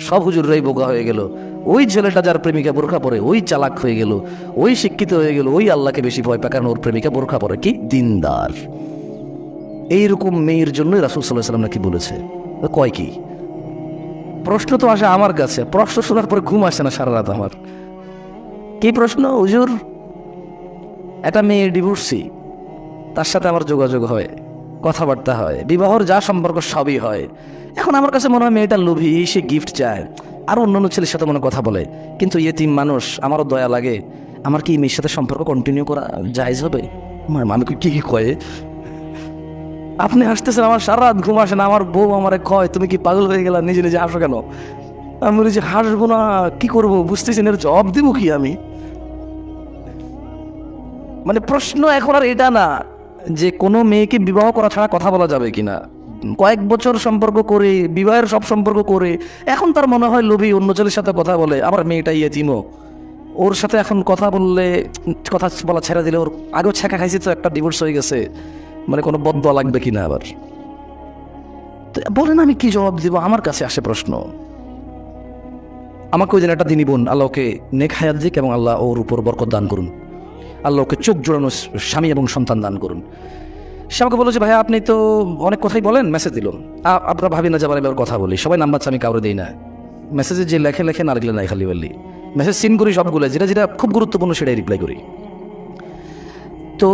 সব হুজুররাই বোকা হয়ে গেল। ওই ছেলেটা যার প্রেমিকা বোরখা পরে, ওই চালাক হয়ে গেল, ওই শিক্ষিত হয়ে গেল, ওই আল্লাহকে বেশি ভয় পায় কারণ ওর প্রেমিকা বোরখা পরে, কি দিনদার। এইরকম মেয়ের জন্যই রাসুল সাল্লাহ সাল্লাম নাকি বলেছে। কয় কি? প্রশ্ন তো আসে আমার কাছে, প্রশ্ন শোনার পরে ঘুম আসে না সারা রাত আমার। কি প্রশ্ন, হুজুর? একটা মেয়ে ডিভোর্সি, তার সাথে আমার যোগাযোগ হয়। কথাবার্তা হয়। বিবাহর যা সম্পর্ক সবই হয়। এখন আমার কাছে মনে হয় মেয়েটা লোভী, সে গিফট চায়। আর অন্য অন্য ছেলের সাথে মনে কথা বলে। কিন্তু ইয়েতিম মানুষ, আমারও দয়া লাগে। আমার কি মেয়ের সাথে সম্পর্ক কন্টিনিউ করা জায়জ হবে? আমি কি কয়ে? আপনি হাসতেছেন, আমার সারা রাত ঘুম আসে না। আমার বউ আমারে কয়, তুমি কি পাগল হয়ে গেলা? নিজে নিজে হাসো কেন? আমি বলি যে, হাসবো না। কি করব? বুঝতেছি না এর জবাব দিব কি আমি? মানে প্রশ্ন এখন আর এটা না। যে কোনো মেয়েকে বিবাহ করা ছাড়া কথা বলা যাবে কিনা? কয়েক বছর সম্পর্ক করে, বিবাহের সব সম্পর্ক করে, এখন তার মনে হয় লোভী, অন্য ছেলের সাথে কথা বলে, আমার মেয়েটা ইয়ে চিনো। ওর সাথে এখন কথা বললে, কথা বলা ছেড়ে দিলে ওর আগেও ছেঁকা খাইছি তো, একটা ডিভোর্স হয়ে গেছে। মানে কোনো বদ্ধ লাগবে কিনা আবার? তো বলেন আমি কি জবাব দিব? আমার কাছে আসে প্রশ্ন। আমাকে ওই দিন একটা দিনই বোন, আল্লাহকে নেক হায়াত দিক এবং আল্লাহ ওর উপর বরকত দান করুন। আল্লাহ ওকে চোখ জোড়ানো স্বামী এবং সন্তান দান করুন। সে আমাকে বলল যে, ভাইয়া, আপনি তো অনেক কথাই বলেন মেসেজ দিল। আপনারা ভাবি না যাবার এবার কথা বলি। সবাই নাম্বার আমি কাউরে দিই না। মেসেজে যে লেখে লেখে না লিখলে নাই খালি বললি। মেসেজ সিন করি সবগুলো যেটা যেটা খুব গুরুত্বপূর্ণ সেটাই রিপ্লাই করি। তো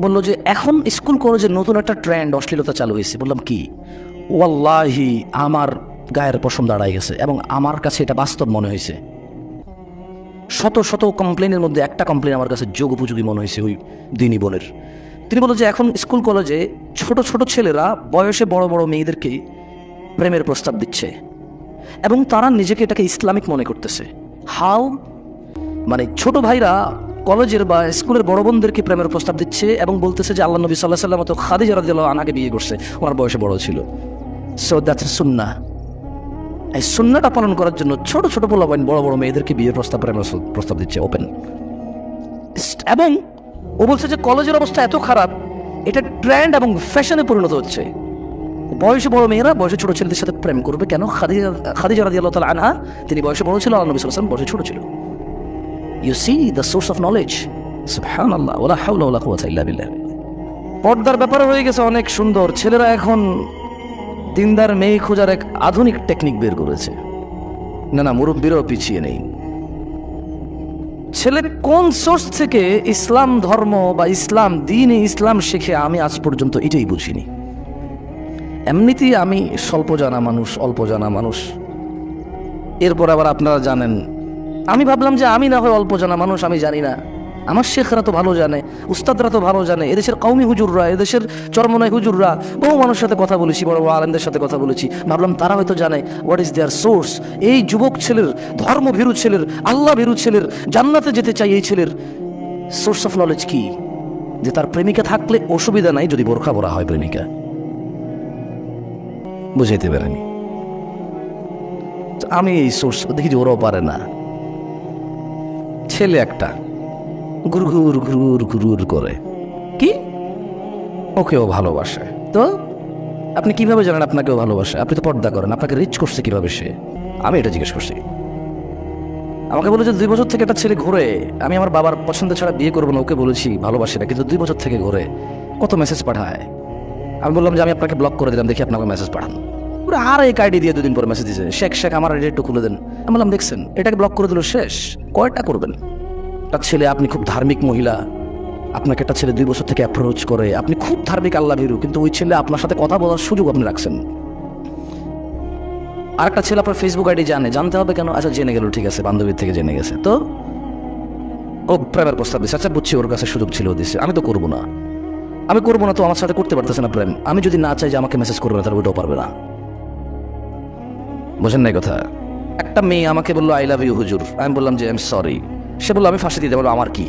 বলল যে, এখন স্কুল কলেজে নতুন একটা ট্রেন্ড অশ্লীলতা চালু হয়েছে। বললাম, কি? ওয়াল্লাহি, আমার গায়ের পশম দাঁড়াই গেছে এবং আমার কাছে এটা বাস্তব মনে হয়েছে। শত শত কমপ্লেনের মধ্যে একটা কমপ্লেন আমার কাছে যোগ উপযোগী মনে হয়েছে ওই দিনী বোনের তিনি বলল যে, এখন স্কুল, কলেজে ছোট ছোট ছেলেরা বয়সে বড় বড় মেয়েদেরকে প্রেমের প্রস্তাব দিচ্ছে এবং তারা নিজেকে এটাকে ইসলামিক মনে করতেছে। হাউ? মানে ছোট ভাইরা কলেজের বা স্কুলের বড় বোনদেরকে প্রেমের প্রস্তাব দিচ্ছে এবং বলতেছে যে, আল্লাহ নবী সাল্লাহ সাল্লাম তো খাদিজা রাদিয়াল্লাহু আনহাকে বিয়ে করছে। ওনার বয়সে বড় ছিল। সো দ্যাটস সুন্না এই সুন্নাটা পালন করার জন্য ছোট ছোট পোলাপাইন বড় বড় মেয়েদেরকে বিয়ের প্রস্তাব প্রেমের প্রস্তাব দিচ্ছে ওপেন এবং ও বলছে যে কলেজের অবস্থা এত খারাপ, এটা ট্রেন্ড এবং ফ্যাশনে পরিণত হচ্ছে। বয়সে বড় মেয়েরা বয়সে ছোট ছেলেদের সাথে প্রেম করবে কেন? খাদিজা খাদিজা রাদিয়াল্লাহু তাআলা আনহা, তিনি বয়সে বড় ছিল আল্লাহ নবী আলাইহি বয়সে ছোট ছিল। You see the source of knowledge ইল্লা বিল্লাহ। পর্দার ব্যাপারে হয়ে গেছে অনেক সুন্দর। ছেলেরা এখন দিনদার মেয়ে খোঁজার এক আধুনিক টেকনিক বের করেছে। না না, মুরব্বীরাও পিছিয়ে নেই। ছেলে কোন সোর্স থেকে ইসলাম ধর্ম বা ইসলাম দিন ইসলাম শিখে আমি আজ পর্যন্ত এটাই বুঝিনি। এমনিতেই আমি স্বল্প জানা মানুষ, অল্প জানা মানুষ। এরপর আবার আপনারা জানেন, আমি ভাবলাম যে আমি না হয় অল্প জানা মানুষ, আমি জানি না। আমার শেখরা তো ভালো জানে, উস্তাদরা তো ভালো জানে, এদেশের কৌমি হুজুররা, এদেশের চরমনাই হুজুররা, বহু মানুষের সাথে কথা বলেছি, বড় বড় আলেমদের সাথে কথা বলেছি। ভাবলাম তারা হয়তো জানে হোয়াট ইজ দেয়ার সোর্স এই যুবক ছেলের, ধর্মভীরু ছেলের আল্লাহ ভীরু ছেলের, জান্নাতে যেতে চাই এই ছেলের সোর্স অফ নলেজ কি? যে তার প্রেমিকা থাকলে অসুবিধা নাই যদি বোরখা পরা হয় প্রেমিকা। বুঝাইতে পারেনি। আমি এই সোর্স দেখি যে ওরাও পারে না। ছেলে একটা। গুরগুর গুরুর গুরুর করে। কি? ওকেও ভালোবাসে। তো? আপনি কীভাবে জানেন আপনাকেও ভালোবাসে? আপনি তো পর্দা করেন, আপনাকে রিচ করছে কীভাবে সে? আমি এটা জিজ্ঞেস করছি। আমাকে বলে যে দুই বছর থেকে একটা ছেলে ঘুরে। আমি আমার বাবার পছন্দ ছাড়া বিয়ে করব না, ওকে বলেছি ভালোবাসি না, কিন্তু দুই বছর থেকে ঘুরে। কত মেসেজ পাঠায়। আমি বললাম যে আমি আপনাকে ব্লক করে দিলাম, দেখি আপনাকে মেসেজ পাঠান। পুরো আর এক আইডি দিয়ে দুদিন পরে মেসেজ দিয়েছে শেখ শেখ, আমার আইডি একটু খুলে দেন। আমি বললাম, দেখছেন, এটাকে ব্লক করে দিল শেষ। কয়টা করবেন? একটা ছেলে, আপনি খুব ধার্মিক মহিলা। আপনাকে একটা ছেলে দুই বছর থেকে অ্যাপ্রোচ করে। আপনি খুব ধার্মিক আল্লাহ ভীরু, কিন্তু ওই ছেলে আপনার সাথে কথা বলার সুযোগ আপনি রাখছেন। আর একটা ছেলে আপনার ফেসবুক আইডি জানে। জানতে হবে কেন? আচ্ছা জেনে গেল, ঠিক আছে বান্ধবীর থেকে জেনে গেছে। তো, ও প্রেমের প্রস্তাব দিচ্ছে আচ্ছা বুঝছি, ওর কাছে সুযোগ ছিল দিচ্ছে আমি তো করব না। আমি করব না তো, আমার সাথে করতে পারতেছে না প্রেম। আমি যদি না চাই যে আমাকে মেসেজ করবে না, তাহলে ওইটাও পারবে না। বোঝেন নাই কথা? একটা মেয়ে আমাকে বলল আই লাভ ইউ হুজুর। আমি বললাম যে আই এম সরি সে বলল, আমি ফাঁসি দিতে বলল, আমার কি?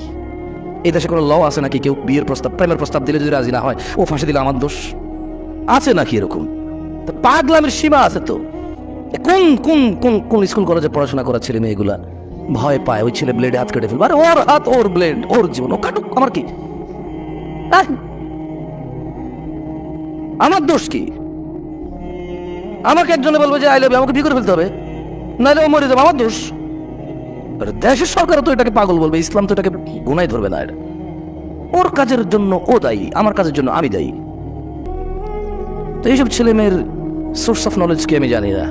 এই দেশে কোনো ল আছে নাকি? কেউ বিয়ের প্রস্তাব, প্রেমের প্রস্তাব দিলে যদি রাজি না হয়, ও ফাঁসি দিলে আমার দোষ? আছে নাকি এরকম? পাগলামের সীমা আছে তো। কোন কোন কোন কোন স্কুল কলেজে পড়াশোনা করা ছেলে মেয়েগুলা? ভয় পায়, ওই ছেলে ব্লেডে হাত কেটে ফেলবে। আরে ওর হাত, ওর ব্লেড ওর জীবন, ও কাটুক, আমার কি! আমার দোষ কি? আমাকে একজনে বলবে যে আই আমাকে বিয়ে করে ফেলতে হবে। নাহলে ও মরে যাবে, আমার দোষ? দেশের সরকার তো এটাকে পাগল বলবে, ইসলাম তো এটাকে গুনাই ধরবে না এটা। ওর কাজের জন্য ও দায়ী, আমার কাজের জন্য আমি দায়ী। তো এইসব ছেলে মেয়ের সোর্স অফ নলেজ কি আমি জানি না।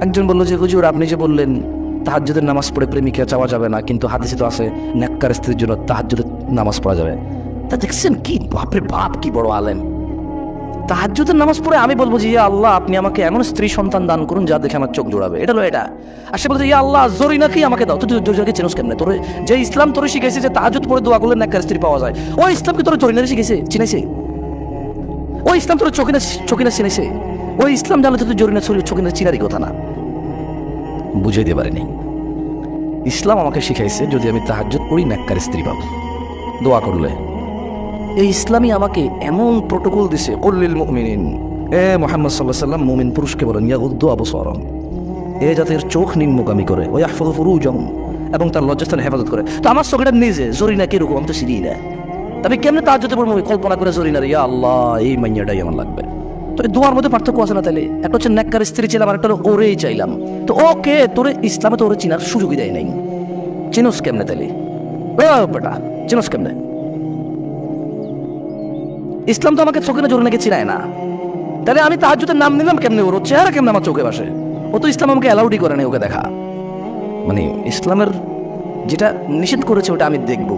একজন বলল যে, হুজুর, আপনি যে বললেন, তাহাজ্জুদের নামাজ পড়ে প্রেমিকা চাওয়া যাবে না, কিন্তু হাদিসে তো আছে নেককার স্ত্রীর জন্য তাহাজ্জুদের নামাজ পড়া যাবে। তা দেখছেন কি? বাপরে বাপ, কি বড় আলেম। তাহাজ্জুদের নামাজ পড়ে আমি বলব যে, ইয়া আল্লাহ, আপনি আমাকে এমন স্ত্রী সন্তান দান করুন যা দেখে আমার চোখ জোড়াবে। এটা হলো এটা। আর সে বলছে, ইয়া আল্লাহ জরি নাকি আমাকে দাও। তুই জরিনাকে চেনস কেমনে? তোর যে ইসলাম তোর শিখেছে যে তাহাজ্জুদ পড়ে দোয়া করলে নেককার স্ত্রী পাওয়া যায়, ওই ইসলামকে তোর জরিনারে শিখেছে চিনেছে ওই ইসলাম তোর চোখে না চোখে না চিনেছে ওই ইসলাম জানলে তো তুই জরিনা চোখে না চিনারই কথা না। বুঝে দিতে পারিনি। ইসলাম আমাকে শিখাইছে যদি আমি তাহাজ্জুদ পড়ি নেককার স্ত্রী পাবো। দোয়া করলে। এই ইসলামই আমাকে এমন প্রোটোকল দিছে কল্লিল মুমিনিন। এ মোহাম্মদ সাল্লাহ সাল্লাম মুমিন পুরুষকে বলেন, ইয়া উদ্দু আবসরম এ জাতের চোখ নিম্নগামী করে ওই আহফদ ফুরুজম এবং তার লজ্জাস্থানে হেফাজত করে, তো আমার চোখটা নিজে, জরিনা কীরকম আমি তো চিনি না আমি কেমনে তার যদি পড়ব কল্পনা করে জরিনার ইয়া আল্লাহ, এই মাইয়াটাই আমার লাগবে। তো এই দোয়ার মধ্যে পার্থক্য আছে না তাহলে একটা হচ্ছে নেককার স্ত্রী ছিলাম আর একটা ওরেই চাইলাম। তো ওকে, তোরে ইসলামে তো ওরে চিনার সুযোগই দেয় নাই। চিনোস কেমনে তাহলে বেটা, চিনোস কেমনে? ইসলাম তো আমাকে চোখে না জোরে নাকি চিনায় না। তাহলে আমি তাহাজ্জুদের নাম নিলাম কেমনে? ওর চেহারা কেমনে আমার চোখে বাসে ও তো ইসলাম আমাকে অ্যালাউডই করে না ওকে দেখা। মানে ইসলামের যেটা নিষেধ করেছে ওটা আমি দেখব।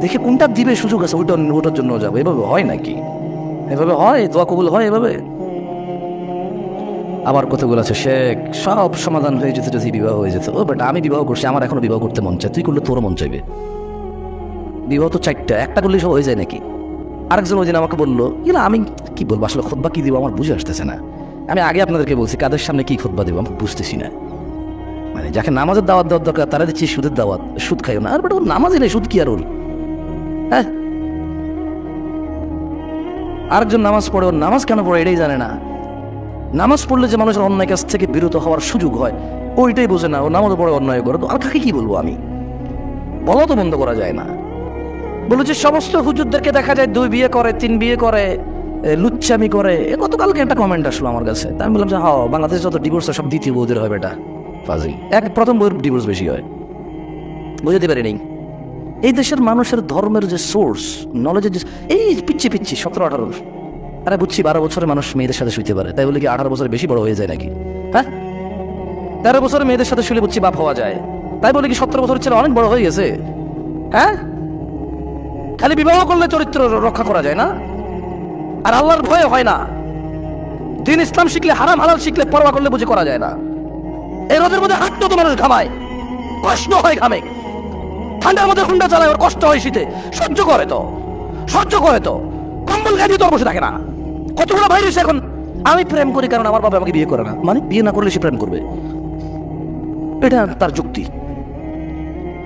দেখে কোনটা দিবে সুযোগ আছে, ওইটা ওটার জন্য যাব। এভাবে হয় নাকি? এভাবে হয়? দোয়া কবুল হয় এভাবে? আবার কতগুলো আছে? শেখ, সব সমাধান হয়ে যেত যদি বিবাহ হয়ে যেত। ও বাট আমি বিবাহ করছি, আমার এখনও বিবাহ করতে মন চায়। তুই করলে তোরও মন চাইবে। বিবাহ তো চারটা, একটা করলে সব হয়ে যায় নাকি? আরেকজন ওই দিন আমাকে বলল, ইলা, আমি কি বলব? আসলে খোদবা কি দিব? আমার বুঝে আসতেছে না। আমি আগে আপনাদেরকে বলছি, কাদের সামনে কি খোদবা দেবো? আমি বুঝতেছি না। মানে যাকে নামাজের দাওয়াত দেওয়ার দরকার, তারা দিচ্ছি সুদের দাওয়াত, সুদ খাইও না। আর বেটা, ওর নামাজই নেই, সুদ কি আর ওর? হ্যাঁ? আরেকজন নামাজ পড়ে, ওর নামাজ কেন পড়ে এটাই জানে না। নামাজ পড়লে যে মানুষের অন্যায় কাছ থেকে বিরত হওয়ার সুযোগ হয়, ওইটাই বোঝে না। ও নামাজ পড়ে অন্যায় করে। তো আর কাকে কি বলব আমি? বলা তো বন্ধ করা যায় না। বলো যে সমস্ত হুজুরদেরকে দেখা যায় দুই বিয়ে করে তিন বিয়ে করে লুচ্চামি করে। এ গতকালকে একটা কমেন্ট আসলো আমার কাছে। আমি বললাম যে হ্যাঁ বাংলাদেশে যত ডিভোর্স সব দ্বিতীয় বউদের হয় বেটা। ফাজিল। এক প্রথম বউয়ের ডিভোর্স বেশি হয়। বুঝতে পারি নেই এই দেশের মানুষের ধর্মের যে সোর্স নলেজের যে এই পিচ্ছি পিচ্ছি সতেরো আঠারো আরে বুঝছি বারো বছরের মানুষ মেয়েদের সাথে শুইতে পারে। তাই বলে কি আঠারো বছর বেশি বড় হয়ে যায় নাকি? হ্যাঁ? তেরো বছরের মেয়েদের সাথে শুলে বুঝছি বাপ হওয়া যায়। তাই বলে কি সতেরো বছরের ছেলে অনেক বড় হয়ে গেছে? হ্যাঁ? খালি বিবাহ করলে চরিত্র রক্ষা করা যায় না? আর আল্লাহর ভয়ে হয় না। দিন ইসলাম শিখলে, হারাম হালাল শিখলে পরোয়া করলে বুঝে করা যায় না। এই রোদের মধ্যে হাঁটতেও তো মানুষ ঘামায়। কষ্ট হয় ঘামে। ঠান্ডার মধ্যে হুন্ডা চালায়, ওর কষ্ট হয় শীতে। সহ্য করে তো। সহ্য করে তো। কম্বল গায়ে তোর বসে থাকে না। কতগুলো ভাই রয়েছে এখন? আমি প্রেম করি কারণ আমার বাবা আমাকে বিয়ে করে না। মানে বিয়ে না করলে সে প্রেম করবে। এটা তার যুক্তি।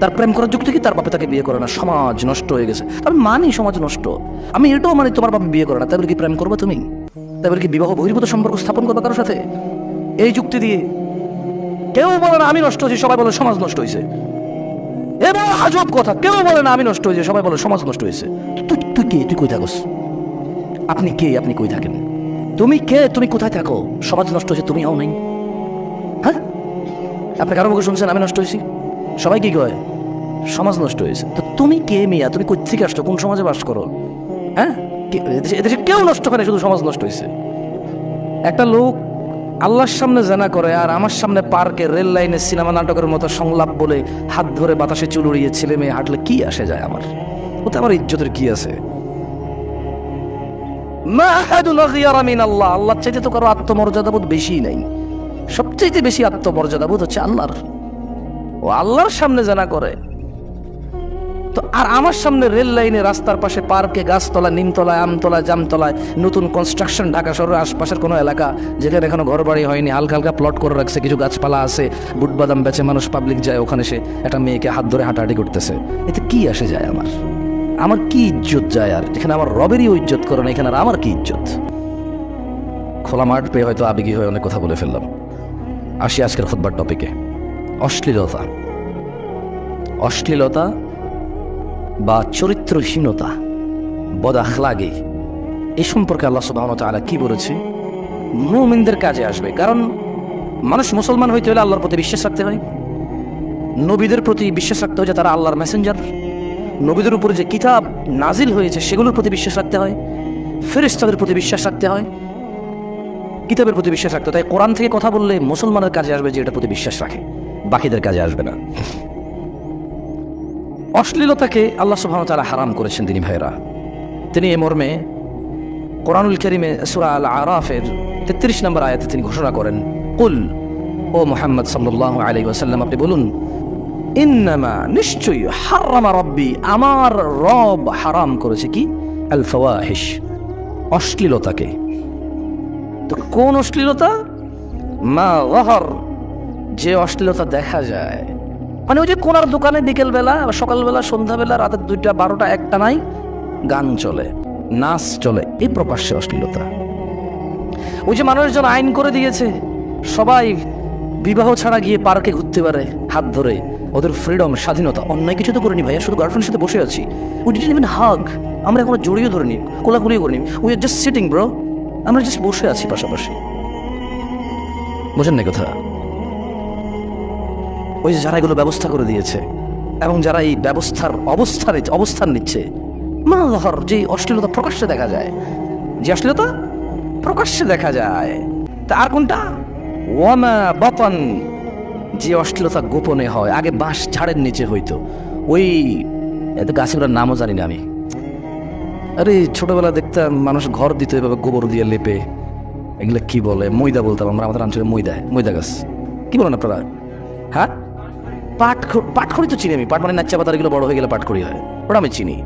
তার প্রেম করার যুক্তি কি? তার বাপে তাকে বিয়ে করে না। সমাজ নষ্ট হয়ে গেছে। আমি মানি সমাজ নষ্ট। আমি এটাও মানি তোমার বাপে বিয়ে করে না। তাই বলে কি প্রেম করবে তুমি? তাই বলে কি বিবাহ বহির্ভূত সম্পর্ক স্থাপন করবে কারোর সাথে? এই যুক্তি দিয়ে কেউ বলে না, আমি নষ্ট হয়েছি। সবাই বলে সমাজ নষ্ট হয়েছে। এবার আজব কথা, কেউ বলে না, আমি নষ্ট হয়েছি। সবাই বলে সমাজ নষ্ট হয়েছে। তুই তুই কে? তুই কই থাকস? আপনি কে? আপনি কই থাকেন? তুমি কে? তুমি কোথায় থাকো? সমাজ নষ্ট হয়েছে তুমি হও নাই। হ্যাঁ? আপনি কারও মুখে শুনছেন, আমি নষ্ট হয়েছি? সবাই কি কয়? সমাজ নষ্ট হয়েছে। তো তুমি কে মিয়া? তুমি কই থেকে আসছো? কোন সমাজে বাস করো? হ্যাঁ? এদেশে কেউ নষ্ট করে শুধু সমাজ নষ্ট হয়েছে। একটা লোক আল্লাহর সামনে জানা করে আর আমার সামনে পার্কে রেল লাইনে সিনেমা নাটকের মতো সংলাপ বলে হাত ধরে বাতাসে চুল উড়িয়ে ছেলে মেয়ে হাঁটলে কি আসে যায় আমার? ওতে আমার ইজ্জতের কি আছে? আল্লাহ চাইতে তো কারও আত্মমর্যাদাবোধ বেশি নাই। সবচাইতে বেশি আত্মমর্যাদাবোধ হচ্ছে আল্লাহর। ও আল্লাহর সামনে জানা করে। তো আর আমার সামনে রেল লাইনে রাস্তার পাশে পার্কে গাছতলা নিমতলায়, আমতলায়, জামতলায় নতুন কনস্ট্রাকশন ঢাকা শহরের আশপাশের কোনো এলাকা যেখানে এখনও ঘর বাড়ি হয়নি, হালকা হালকা প্লট করে রাখছে, কিছু গাছপালা আছে, বুটবাদাম বেচে মানুষ পাবলিক যায়, ওখানে সে একটা মেয়েকে হাত ধরে হাঁটাহাঁটি করতেছে। এতে কি আসে যায় আমার? আমার কি ইজ্জত যায় আর? এখানে আমার রবেরই ইজ্জত করে না, এখানে আর আমার কি ইজ্জত? খোলা মাঠ পেয়ে হয়তো আবেগী হয়ে অনেক কথা বলে ফেললাম। আসি আজকের খুদবার টপিকে অশ্লীলতা। অশ্লীলতা বা চরিত্রহীনতা বদাখলাগে এ সম্পর্কে আল্লাহ সুবাহ তাআলা কি বলেছে? মুমিনদের কাজে আসবে, কারণ মানুষ মুসলমান হইতে হলে আল্লাহর প্রতি বিশ্বাস রাখতে হয়। নবীদের প্রতি বিশ্বাস রাখতে হয় যে তারা আল্লাহর মেসেঞ্জার নবীদের উপরে যে কিতাব নাজিল হয়েছে, সেগুলোর প্রতি বিশ্বাস রাখতে হয়। ফেরেশতাদের প্রতি বিশ্বাস রাখতে হয়। কিতাবের প্রতি বিশ্বাস রাখতে হয়। তাই কোরআন থেকে কথা বললে মুসলমানের কাজে আসবে যে এটার প্রতি বিশ্বাস রাখে। বাকিদের কাজে আসবে না। অশ্লীলতাকে আল্লাহ সুবহানাহু ওয়া হারাম করেছেন তিনি ভাইরা তিনি এ মর্মে কোরআনুল করিমে সুরা আল আরাফের তেত্রিশ নম্বর আয়াতে তিনি ঘোষণা করেন, কুল, ও মোহাম্মদ সাল্লাহ আলী ওয়াসাল্লাম, আপনি বলুন, ইন্নামা নিশ্চয়ই হারামা রব্বি, আমার রব হারাম করেছে কি? আল ফাওয়াহিশ অশ্লীলতাকে। তো কোন অশ্লীলতা? মা ওয়াহর যে অশ্লীলতা দেখা যায়। মানে ওই যে কোনার দোকানে বিকেলবেলা সকালবেলা, সন্ধ্যাবেলা, রাতের দুইটা, বারোটা, একটা নাই, গান চলে, নাচ চলে, এই প্রকাশ্যে অশ্লীলতা। ওই যে মানুষজন আইন করে দিয়েছে, সবাই বিবাহ ছাড়া গিয়ে পার্কে ঘুরতে পারে হাত ধরে, ওদের ফ্রিডম স্বাধীনতা, অন্যায় কিছু তো করিনি ভাইয়া, শুধু গার্লফ্রেন্ডের সাথে বসে আছি। উই ডিডন্ট ইভেন হাগ আমরা এখনও জড়িয়ে ধরিনি, কোলাকুলিও করিনি we are just sitting bro আমরা জাস্ট বসে আছি পাশাপাশি। বোঝেন না কথা? ওই যে যারা এগুলো ব্যবস্থা করে দিয়েছে এবং যারা এই ব্যবস্থার অবস্থার অবস্থান নিচ্ছে মাহর যে অশ্লীলতা প্রকাশ্যে দেখা যায়, যে অশ্লীলতা প্রকাশ্যে দেখা যায়, তা আর কোনটা? ওয়ামা বাতন। যে অশ্লীলতা গোপনে হয়, আগে বাঁশ ঝাড়ের নিচে হইতো। ওই, এত গাছগুলোর নামও জানি না আমি। আরে ছোটবেলা দেখতাম মানুষ ঘর দিত এভাবে গোবর দিয়ে লেপে। এগুলো কি বলে? ময়দা বলতাম আমরা, আমাদের অঞ্চলে ময়দা ময়দা গাছ। কি বলেন আপনারা? হ্যাঁ? পাট পাটখড়ি তো চিনি আমি। পাট মানে নাচ্চা পাতা, এগুলো বড় হয়ে গেলে পাটখড়ি হয়। ওটা আমি চিনি।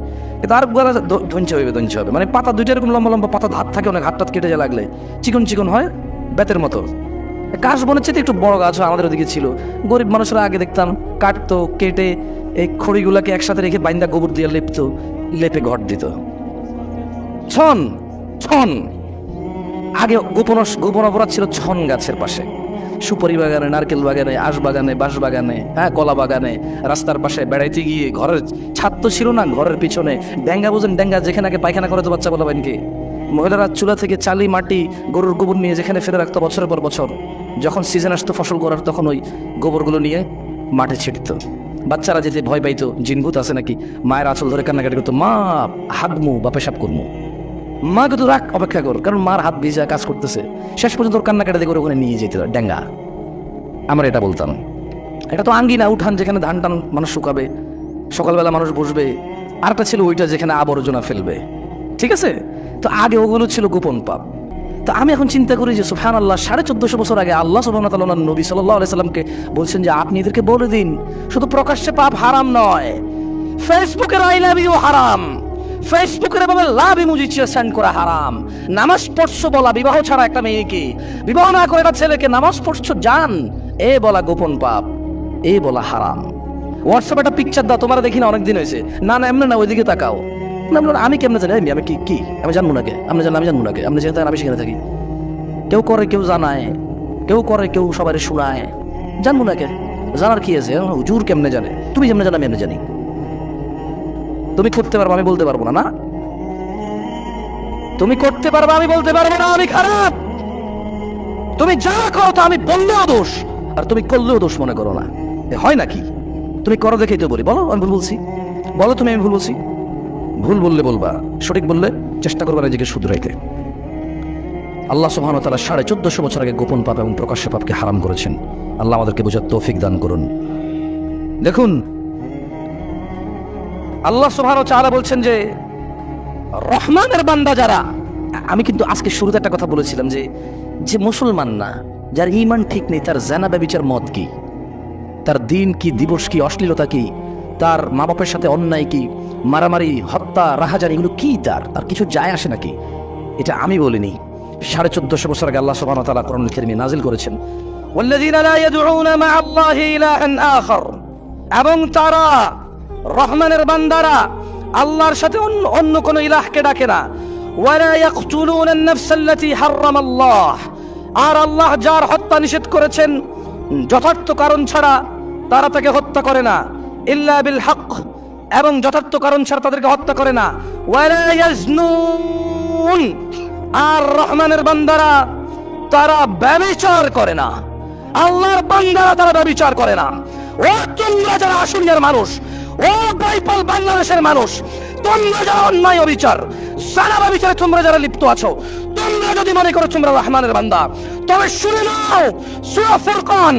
তার গলা ধনছে হবে ধনছে হবে। মানে পাতা দুইটা এরকম লম্বা লম্বা পাতা হাত থাকে, অনেক হাত টাত কেটে যা লাগলে। চিকন চিকন হয়, বেতের মতো। কাশ বনের চেয়ে একটু বড় গাছ হয়, আমাদের ওদিকে ছিল। গরিব মানুষরা আগে দেখতাম, কাটতো, কেটে, এই খড়িগুলাকে একসাথে রেখে বাইন্দা গোবর দিয়ে লেপতো, লেপে ঘর দিত। ছন ছন। আগে গোপন গোপন অপরাধ ছিল ছন গাছের পাশে। সুপারি বাগানে নারকেল বাগানে, আশ বাগানে, বাঁশ বাগানে হ্যাঁ কলা বাগানে, রাস্তার পাশে বেড়াইতে গিয়ে ঘরের ছাদ তো ছিল না, ঘরের পিছনে। ড্যাঙ্গা বোঝেন ড্যাঙ্গা যেখানে আগে পায়খানা করে তো বাচ্চা বলাবেন কি মহিলারা চুলা থেকে চালি, মাটি, গরুর গোবর নিয়ে যেখানে ফেলে রাখতো বছরের পর বছর, যখন সিজন আসতো ফসল করার, তখন ওই গোবরগুলো নিয়ে মাঠে ছিটত। বাচ্চারা যেতে ভয় পাইতো জিনভূত আছে নাকি? মায়ের আঁচল ধরে কান্নাকাটি করতো, মা হাগমু বা পেশাব করমু মা কিন্তু রাখ অপেক্ষা কর, কারণ মার হাত ভিজা, কাজ করতেছে। শেষ পর্যন্ত ওর কান্নাকাটি দিয়ে করে ওখানে নিয়ে যেতে হয়। ড্যাঙ্গা আমরা এটা বলতাম। এটা তো আঙ্গিনা, উঠান যেখানে ধান টান মানুষ শুকাবে, সকালবেলা মানুষ বসবে, আরেকটা ছিল ওইটা যেখানে আবর্জনা ফেলবে। ঠিক আছে? তো আগে ওগুলো ছিল গোপন পাপ। তো আমি এখন চিন্তা করি যে সুফহান আল্লাহ সাড়ে চোদ্দশো বছর আগে আল্লাহ সুবহান তাল্লাহ নবী সাল্লাহ সাল্লামকে বলছেন যে, আপনি এদেরকে বলে দিন, শুধু প্রকাশ্যে পাপ হারাম নয়, ফেসবুকের আই লাভ হারাম। ফেসবুকের এভাবে লাভ ইমোজি সেন্ড করা হারাম। নামাজ পড়ছো বলা বিবাহ ছাড়া একটা মেয়েকে। বিবাহ না করে একটা ছেলেকে নামাজ পড়ছো জান। এ বলা গোপন পাপ এ বলা হারাম। হোয়াটসঅ্যাপ একটা পিকচার দাও তোমার দেখি না অনেকদিন হয়েছে। না না এমনি না ওইদিকে তাকাও। না আমি কেমনে জানি? আমি কি কি? আমি জানব নাকি? আপনি জানেন আমি জানব নাকি? আপনি থাকেন, আমি সেখানে থাকি। কেউ করে কেউ জানায়। কেউ করে কেউ সবাই শোনায়। জানব নাকি? জানার কি আছে? হুজুর কেমনে জানে? তুমি যেমনে জানো আমি এমনি জানি। তুমি করতে পারব, আমি বলতে পারব না না? তুমি করতে পারবে, আমি বলতে পারব না, আমি খারাপ। তুমি যা করো তা আমি বললেও দোষ, আর তুমি করলেও দোষ মনে করো না। হয় নাকি? তুমি করো দেখেই তো বলি, বলো, আমি ভুল বলছি। বলো তুমি, আমি ভুল বলছি। ভুল বললে বলবা, সঠিক বললে চেষ্টা করবা নিজেকে শুধরাইতে। আল্লাহ সুবহান তারা সাড়ে চোদ্দশো বছর আগে গোপন পাপ এবং প্রকাশ্য পাপকে হারাম করেছেন। আল্লাহ আমাদেরকে বোঝার তৌফিক দান করুন। দেখুন আল্লাহ সোহান চাহারা বলছেন যে, রহমানের বান্দা যারা, আমি কিন্তু আজকে শুরুতে একটা কথা বলেছিলাম যে যে মুসলমান না, যার ইমান ঠিক নেই, তার জানা ব্যবিচার মত কি? তার দিন কি, দিবস কি, অশ্লীলতা কি? তার মা বাপের সাথে অন্যায় কি? মারামারি, হত্যা, রাহাজার, এগুলো কি তার? তার কিছু যায় আসে নাকি? এটা আমি বলিনি। সাড়ে চোদ্দশো বছর আগে আল্লাহ সোহান তালা করণ খেরমি নাজিল করেছেন এবং তারা রহমানের বান্দারা, আল্লাহর সাথে অন্য অন্য কোনো ইলাহকে ডাকে না। আর আল্লাহ যার হত্যা নিষেধ করেছেন, যথার্থ কারণ ছাড়া তারা তাকে হত্যা করে না। ইল্লা বিল হক, এবং যথার্থ কারণ ছাড়া তাদেরকে হত্যা করে না। আর রহমানের বান্দারা, তারা ব্যবিচার করে না। আল্লাহর বান্দারা তারা ব্যবচার করে না। ও তোমরা যারা আশুলিয়ার মানুষ ও বাইপাল বাংলাদেশের মানুষ, তোমরা যারা অন্যায় অবিচার সারা বিচারে তোমরা যারা লিপ্ত আছো, তোমরা যদি মনে করো তোমরা রহমানের বান্দা, তবে শুনে নাও সূরা ফুরকান,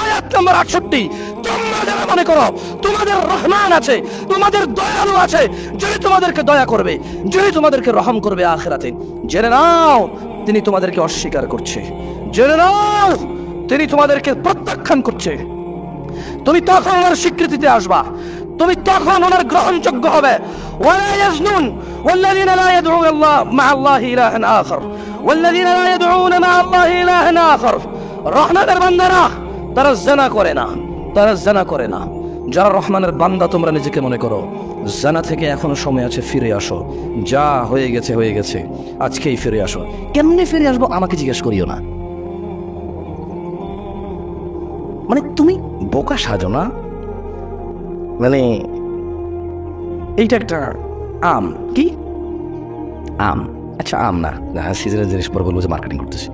আয়াত নম্বর 68 তোমরা যারা মনে করো তোমাদের রহমান আছে, তোমাদের দয়ালু আছে, যিনি তোমাদেরকে দয়া করবে, যিনি তোমাদেরকে রহম করবে আখিরাতে, জেনে নাও তিনি তোমাদেরকে অস্বীকার করছে, জেনে নাও তিনি তোমাদেরকে প্রত্যাখ্যান করছে। তুমি তখন ওনার স্বীকৃতিতে আসবা তুমি তখন ওনার গ্রহণযোগ্য হবে ولا يزنون والذين لا يدعون الله مع الله إلها آخر والذين لا يدعون مع الله إلها آخر রহমানের বান্দারা তারা জানা করে না তারা জানা করে না যারা রহমানের বান্দা তোমরা নিজেকে মনে করো জানা থেকে এখনো সময় আছে ফিরে আসো যা হয়ে গেছে হয়ে গেছে আজকেই ফিরে আসো কেমনে ফিরে আসবো আমাকে জিজ্ঞেস করিও না মানে তুমি বোকা সাজো না মানে এইটা একটা আম, কি? আম আচ্ছা আম না সিজনের জিনিস পর বলব যে মার্কেটিং করতেছি।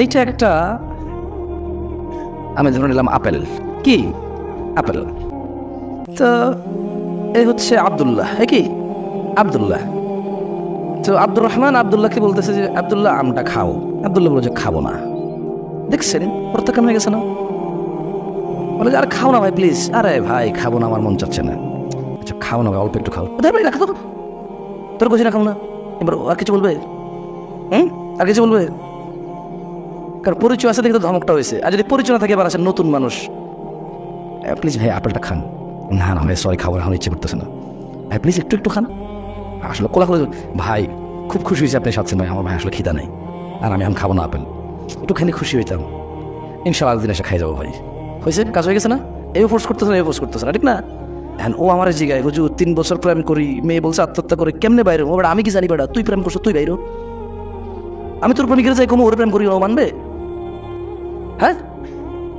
এইটা একটা আমি ধরে নিলাম আপেল, কি? আপেল। তো এই হচ্ছে আব্দুল্লাহ হ্যাঁ কি? আব্দুল্লাহ। তো আব্দুর রহমান আব্দুল্লাহকে বলতেছে যে, আবদুল্লাহ, আমটা খাও। আবদুল্লাহ বলে যে, খাব না। দেখছেন? প্রত্যাখ্যান হয়ে গেছে না? বলে আর খাও না ভাই প্লিজ আরে ভাই, খাব না, আমার মন চাচ্ছে না। আচ্ছা খাও না ভাই, অল্প একটু খাও। ভাই, রাখো তো তোর কোথায় না খাও না। এবার আর কিছু বলবে? হুম? আর কিছু বলবে? কারণ পরিচয় আছে দেখে তো ধমকটা হয়েছে। আর যদি পরিচয় না থাকে, এবার আছে নতুন মানুষ। প্লিজ ভাই, আপেলটা খান। না না ভাই সরি খাবার আমার ইচ্ছে করতেছে না। ভাই প্লিজ একটু একটু খান। আসলে কোলা কোলা ভাই, খুব খুশি হয়েছে আপনি সাথে ভাই আমার ভাই আসলে খিদা নেই। আর আমি এখন খাব না আপেল। একটুখানি খুশি হইতাম। ইনশাআল্লাহ দিন এসে খাই যাব ভাই। হয়েছে? কাজ হয়ে গেছে না? এই ফোর্স করতেছে না এই ফোর্স করতেছে না, ঠিক না? হ্যাঁ ও আমার জিগায়, হুজুর, তিন বছর প্রেম করি, মেয়ে বলছে আত্মহত্যা করে কেমনে বাইরে ও আমি কি জানি বেটা, তুই প্রেম করছ, তুই বাইরো আমি তোর প্রেমিকের যাই কমো ওরে প্রেম করি, ও মানবে? হ্যাঁ?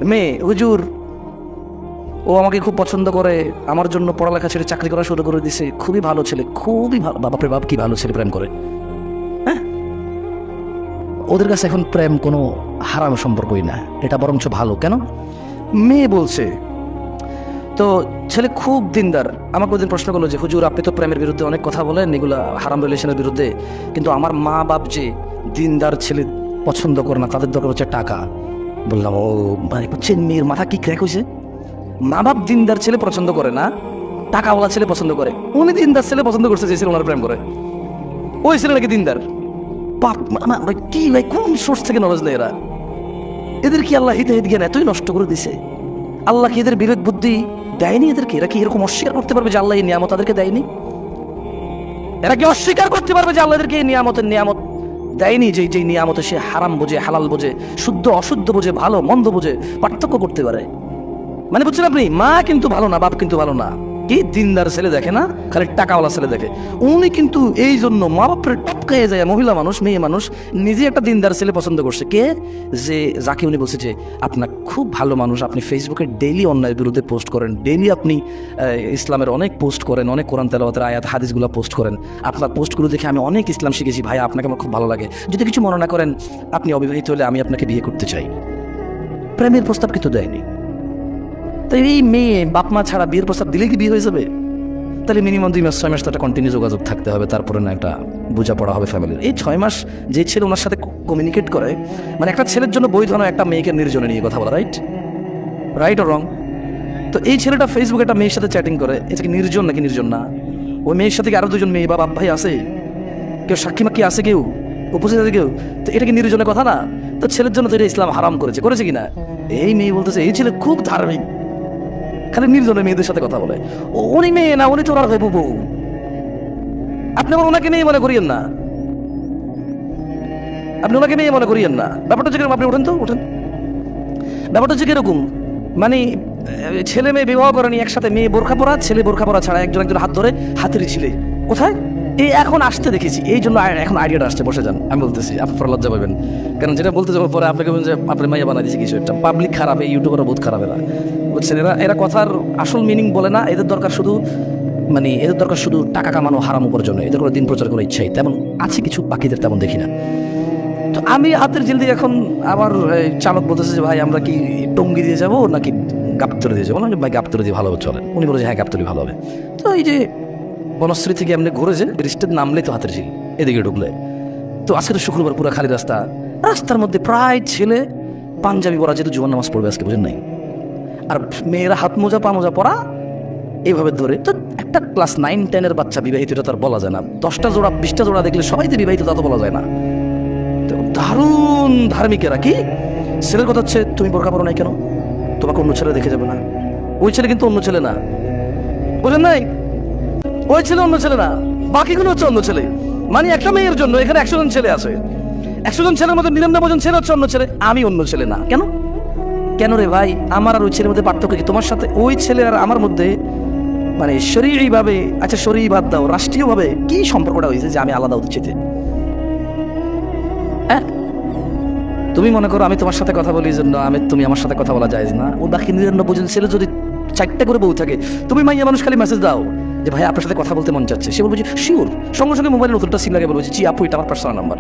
মেয়ে, হুজুর, ও আমাকে খুব পছন্দ করে, আমার জন্য পড়ালেখা ছেড়ে চাকরি করা শুরু করে দিছে, খুবই ভালো ছেলে, খুবই ভালো বাবা প্রে বাপ, কি ভালো ছেলে প্রেম করে। হ্যাঁ? ওদের কাছে এখন প্রেম কোনো হারাম সম্পর্কই না, এটা বরঞ্চ ভালো, কেন? মেয়ে বলছে তো ছেলে খুব দিনদার। আমাকে ওদিন প্রশ্ন করল যে হুজুর আপনি তো প্রেমের বিরুদ্ধে অনেক কথা বলেন এগুলা হারাম রিলেশনের বিরুদ্ধে। কিন্তু আমার মা বাপ যে দিনদার ছেলে পছন্দ করে না তাদের দরকার হচ্ছে টাকা। বললাম ও মানে বুঝছেন মেয়ের মাথা কি ক্র্যাক হয়েছে? মা বাপ দিনদার ছেলে পছন্দ করে না টাকাওয়ালা ছেলে পছন্দ করে। উনি দিনদার ছেলে পছন্দ করছে যে ছেলে ওনার প্রেম করে। ওই ছেলে নাকি দিনদার। বাপ মা- ভাই, কি ভাই কোন সোর্স থেকে নলেজ নেই এরা? এদের কি আল্লাহ হিতে হিত জ্ঞান এতই নষ্ট করে দিছে? আল্লাহ কি এদের বিবেক বুদ্ধি দেয়নি এদেরকে? এরা কি এরকম অস্বীকার করতে পারবে যে আল্লাহ এই নিয়ামত তাদেরকে দেয়নি? এরা কি অস্বীকার করতে পারবে যে আল্লাহ এদেরকে এই নিয়ামতের নিয়ামত দেয়নি যে যে নিয়ামতে সে হারাম বোঝে, হালাল বোঝে, শুদ্ধ, অশুদ্ধ বোঝে, ভালো, মন্দ বোঝে, পার্থক্য করতে পারে? মানে বুঝছেন আপনি? মা কিন্তু ভালো না, বাপ কিন্তু ভালো না। কি দিনদার ছেলে দেখে না, খালি টাকাওয়ালা ছেলে দেখে? উনি কিন্তু এই জন্য মা বাপের টপকায়ে যায়, মহিলা মানুষ, মেয়ে মানুষ, নিজে একটা দিনদার ছেলে পছন্দ করছে। কে? যে যাকে উনি বলছে যে, আপনার খুব ভালো মানুষ, আপনি ফেসবুকে ডেইলি অন্যায়ের বিরুদ্ধে পোস্ট করেন ডেইলি আপনি ইসলামের অনেক পোস্ট করেন, অনেক কোরআন তেলাওয়াতের আয়াত, হাদিসগুলো পোস্ট করেন। আপনার পোস্টগুলো দেখে আমি অনেক ইসলাম শিখেছি, ভাই, আপনাকে আমার খুব ভালো লাগে। যদি কিছু মনে না করেন, আপনি অবিবাহিত হলে আমি আপনাকে বিয়ে করতে চাই। প্রেমের প্রস্তাব কিন্তু দেয়নি। তাই এই মেয়ে বাপ মা ছাড়া বিয়ের প্রস্তাব দিলে কি বিয়ে হয়ে যাবে? তাহলে মিনিমাম দুই মাস, ছয় মাস তো একটা কন্টিনিউ যোগাযোগ থাকতে হবে, তারপরে না একটা বোঝাপড়া হবে ফ্যামিলির এই ছয় মাস যে ছেলে ওনার সাথে কমিউনিকেট করে মানে একটা ছেলের জন্য বৈধ নয় একটা মেয়েকে নির্জনে নিয়ে কথা বলা রাইট রাইট রং তো এই ছেলেটা ফেসবুকে একটা মেয়ের সাথে চ্যাটিং করে, এটা কি নির্জন নাকি নির্জন না? ওই মেয়ের সাথে কি আরও দুজন মেয়ে বা বাপ ভাই আছে? কেউ সাক্ষী মাক্ষী আছে কেউ? উপস্থিত আছে কেউ? তো এটা কি নির্জনের কথা না? তো ছেলের জন্য তো এটা ইসলাম হারাম করেছে করেছে কি না? এই মেয়ে বলতেছে, এই ছেলে খুব ধার্মিক। খালি নির্জনে মেয়েদের সাথে কথা বলে। উনি মেয়ে না, উনি তো ওনার হয়ে বউ আপনি আবার ওনাকে মেয়ে মনে করিয়েন না। আপনি ওনাকে মেয়ে মনে করিয়েন না। ব্যাপারটা হচ্ছে আপনি উঠেন তো ওঠেন ব্যাপারটা হচ্ছে কীরকম? মানে ছেলে মেয়ে বিবাহ করেনি, একসাথে মেয়ে বোরখা পরা, ছেলে বোরখা পরা ছাড়া একজন একজন হাত ধরে হাতের ছিলে। কোথায়? এই এখন আসতে দেখেছি। এই জন্য এখন আইডিয়াটা আসছে, বসে যান। আমি বলতেছি, আপনি পরে লজ্জা পাবেন। কারণ যেটা বলতে যাব, পরে আপনাকে বলবেন যে আপনি মাইয়া বানা দিয়েছে কিছু একটা। পাবলিক খারাপ, এই ইউটিউবার বহুত খারাপ এরা। বুঝছেন? এরা এরা কথার আসল মিনিং বলে না, এদের দরকার শুধু মানে এদের দরকার শুধু টাকা কামানো, হারাম উপার্জনে এদের কোনো দিন প্রচার করার ইচ্ছাই, তেমন আছে কিছু বাকিদের তেমন দেখি না। তো আমি হাতের জিল দিয়ে এখন আমার চালক বলতেছে যে, ভাই, আমরা কি টঙ্গি দিয়ে যাব নাকি গাবতলি দিয়ে যাব? না ভাই, গাবতলি দিয়ে ভালো চলেন উনি বলে যে হ্যাঁ গাবতলি ভালো হবে। তো এই যে বনশ্রী থেকে এমনি ঘুরে যে ব্রিজটার নামলেই তো হাতের ঝিল, এদিকে ঢুকলে। তো আজকে তো শুক্রবার পুরো খালি রাস্তা। রাস্তার মধ্যে প্রায় ছেলে পাঞ্জাবি পরা যেহেতু জুয়ান নামাজ পড়বে আজকে, বুঝেন নাই? আর মেয়েরা হাত মোজা, পা মোজা পরা, এইভাবে ধরে। তো একটা ক্লাস নাইন, টেনের বাচ্চা বিবাহিত, এটা তার বলা যায় না। দশটা জোড়া, বিশটা জোড়া দেখলে সবাই তো বিবাহিত, তা তো বলা যায় না। তো দারুণ ধার্মিকেরা কি? ছেলের কথা হচ্ছে, তুমি বোরকা পরো নাই কেন? তোমাকে অন্য ছেলে দেখে যাবে না। ওই ছেলে কিন্তু অন্য ছেলে না। বুঝেন নাই? ওই ছেলে অন্য ছেলে না। বাকিগুলো হচ্ছে অন্য ছেলে। মানে একটা মেয়ের জন্য এখানে একশো জন ছেলে আছে। একশো জন ছেলের মধ্যে নিরানব্বই জন ছেলে হচ্ছে অন্য ছেলে, আমি অন্য ছেলে না। কেন? কেন রে ভাই? আমার আর ওই ছেলের মধ্যে পার্থক্য কি? তোমার সাথে ওই ছেলে আর আমার মধ্যে মানে শরীরভাবে আচ্ছা শরীর বাদ দাও, রাষ্ট্রীয়ভাবে কি সম্পর্কটা হয়েছে যে আমি আলাদা হতে চেতে হ্যাঁ? তুমি মনে করো আমি তোমার সাথে কথা বলি জন্য আমি তুমি আমার সাথে কথা বলা যায় না। ও বাকি নিরানব্বই জন ছেলে যদি চারটা করে বউ থাকে, তুমি মাইয়া মানুষ খালি মেসেজ দাও। যে ভাই আপনার সাথে কথা বলতে মন চাচ্ছে সে বলবে যে শিওর সঙ্গে সঙ্গে মোবাইলের নতুনটা সিম লাগে বলবে যে, জি আপু এটা আমার পার্সোনাল নাম্বার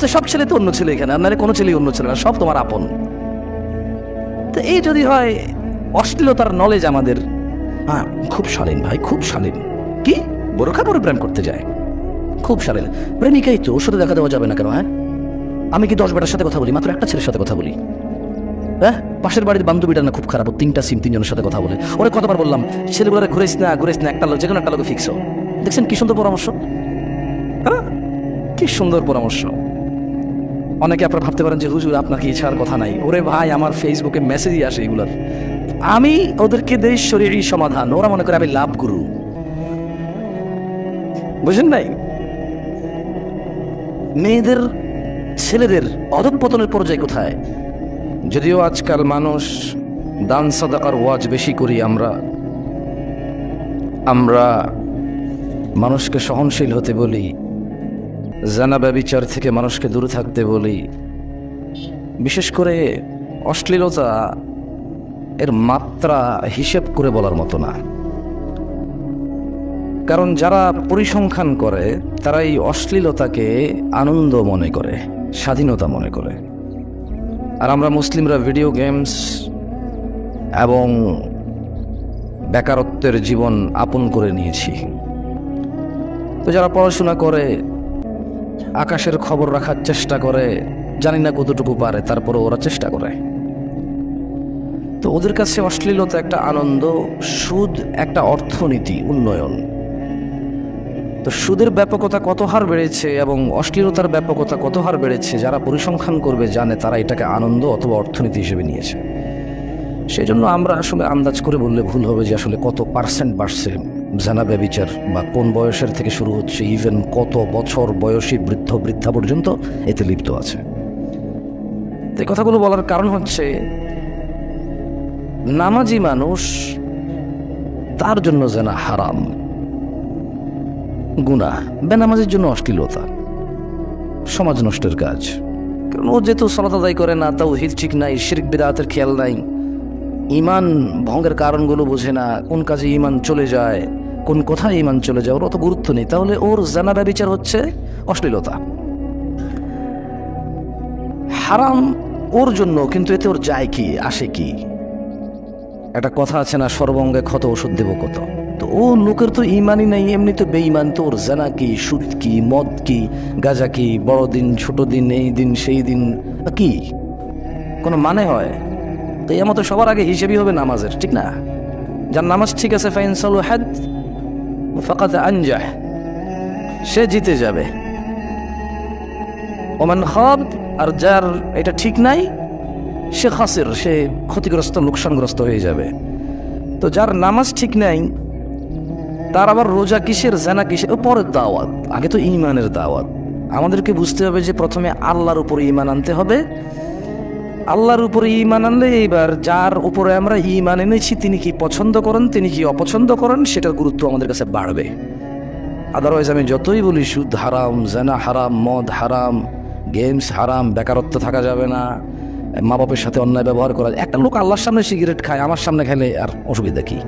তো সব ছেলে তো অন্য ছেলে এখানে নাহলে কোনো ছেলেই অন্য ছেলে না সব তোমার আপন। তো এই যদি হয় অশ্লীলতার নলেজ আমাদের হ্যাঁ খুব শালীন ভাই খুব শালীন। কি? বোরখা পরে প্রেম করতে যায়? খুব শালীন। প্রেমিকাই তো ওর সাথে দেখা দেওয়া যাবে না কেন হ্যাঁ? আমি কি দশ বেটার সাথে কথা বলি? মাত্র একটা ছেলের সাথে কথা বলি। হ্যাঁ? পাশের বাড়ির বান্ধবীটা না খুব খারাপ তিনটা সিম তিনজনের সাথে কথা বলে। ওরে কতবার বললাম, ছেলেগুলোরে ঘুরেস না ঘুরেস না, একটা লোক যে কোনো একটা লোকে ফিক্স দেখছেন কি সুন্দর পরামর্শ? হ্যাঁ? কি সুন্দর পরামর্শ। অনেকে আপনারা ভাবতে পারেন যে, হুজুর, আপনার কি ইচ্ছার কথা নাই? ওরে ভাই, আমার ফেসবুকে মেসেজই আসে এগুলার। আমি ওদেরকে দেই শরীরই সমাধান, ওরা মনে করে আমি লাভ গুরু। বুঝেন নাই? মেয়েদের, ছেলেদের অধঃপতনের পর্যায়ে কোথায়? যদিও আজকাল মানুষ দান সাদাকার ওয়াজ বেশি করি আমরা আমরা মানুষকে সহনশীল হতে বলি, জানা ব্যবিচার থেকে মানুষকে দূরে থাকতে বলি। বিশেষ করে অশ্লীলতা এর মাত্রা হিসেব করে বলার মতো না। কারণ যারা পরিসংখ্যান করে তারা এই অশ্লীলতাকে আনন্দ মনে করে, স্বাধীনতা মনে করে। আর আমরা মুসলিমরা ভিডিও গেমস এবং বেকারত্বের জীবন আপন করে নিয়েছি। তো যারা পড়াশোনা করে, আকাশের খবর রাখার চেষ্টা করে, জানি না কতটুকু পারে তারপরে ওরা চেষ্টা করে। তো ওদের কাছে অশ্লীলতা একটা আনন্দ, সুদ একটা অর্থনীতি, উন্নয়ন। তো সুদের ব্যাপকতা কত হার বেড়েছে এবং অশ্লীলতার ব্যাপকতা কত হার বেড়েছে যারা পরিসংখ্যান করবে, জানে তারা এটাকে আনন্দ অথবা অর্থনীতি হিসেবে নিয়েছে। সেই জন্য আমরা আসলে আন্দাজ করে বললে ভুল হবে যে আসলে কত পার্সেন্ট বাড়ছে জানা ব্যবিচার বা কোন বয়সের থেকে শুরু হচ্ছে ইভেন কত বছর বয়সী বৃদ্ধ, বৃদ্ধা পর্যন্ত এতে লিপ্ত আছে। তো এই কথাগুলো বলার কারণ হচ্ছে, নামাজি মানুষ তার জন্য জানা হারাম। গুণা বেনামাজির জন্য অশ্লীলতা। সমাজ নষ্টের কাজ। কারণ ও যেহেতু সলাত আদায় করে না তাও হিত ঠিক নাই, শিরিক, বিদাতের খেয়াল নাই। ইমান ভঙ্গের কারণগুলো বোঝে না, কোন কাজে ইমান চলে যায়, কোন কোথায় ইমান চলে যায়, ওর অত গুরুত্ব নেই। তাহলে ওর জানা বিচার হচ্ছে অশ্লীলতা। হারাম ওর জন্য, কিন্তু এতে ওর যায় কি, আসে কি? একটা কথা আছে না, সর্বঙ্গে ক্ষত ওষুধ দেব কত? ও লোকের তো ইমানই নাই, এমনি তো বেইমান তোর জানা কি, সুদ কি, মদ কি, গাজা কি, বড়দিন ছোট দিন এই দিন, সেই দিন কি? কোনো মানে হয়? তো এই মতো সবার আগে হিসেবই হবে নামাজের, ঠিক না? যার নামাজ ঠিক আছে ফাইনসাল হাদ ফাকাত আনজাহ, সে জিতে যাবে। ওমান হব আর যার এটা ঠিক নাই, সে খাসির, সে ক্ষতিগ্রস্ত, লোকসানগ্রস্ত হয়ে যাবে। তো যার নামাজ ঠিক নাই তার আবার রোজা কিসের, জানা কিসের? পরের দাওয়াত। আগে তো ইমানের দাওয়াত। আমাদেরকে বুঝতে হবে যে প্রথমে আল্লাহর উপরে ইমান আনতে হবে। আল্লাহর উপরে ইমান আনলে এইবার যার উপরে আমরা ইমান এনেছি, তিনি কি পছন্দ করেন, তিনি কি অপছন্দ করেন, সেটার গুরুত্ব আমাদের কাছে বাড়বে। আদারওয়াইজ আমি যতই বলি, সুদ হারাম, জেনা হারাম, মদ হারাম, গেমস হারাম, বেকারত্ব থাকা যাবে না মা বাপের সাথে অন্যায় ব্যবহার করা। একটা লোক আল্লাহর সামনে সিগারেট খায়, আমার সামনে খেলে আর অসুবিধা কি?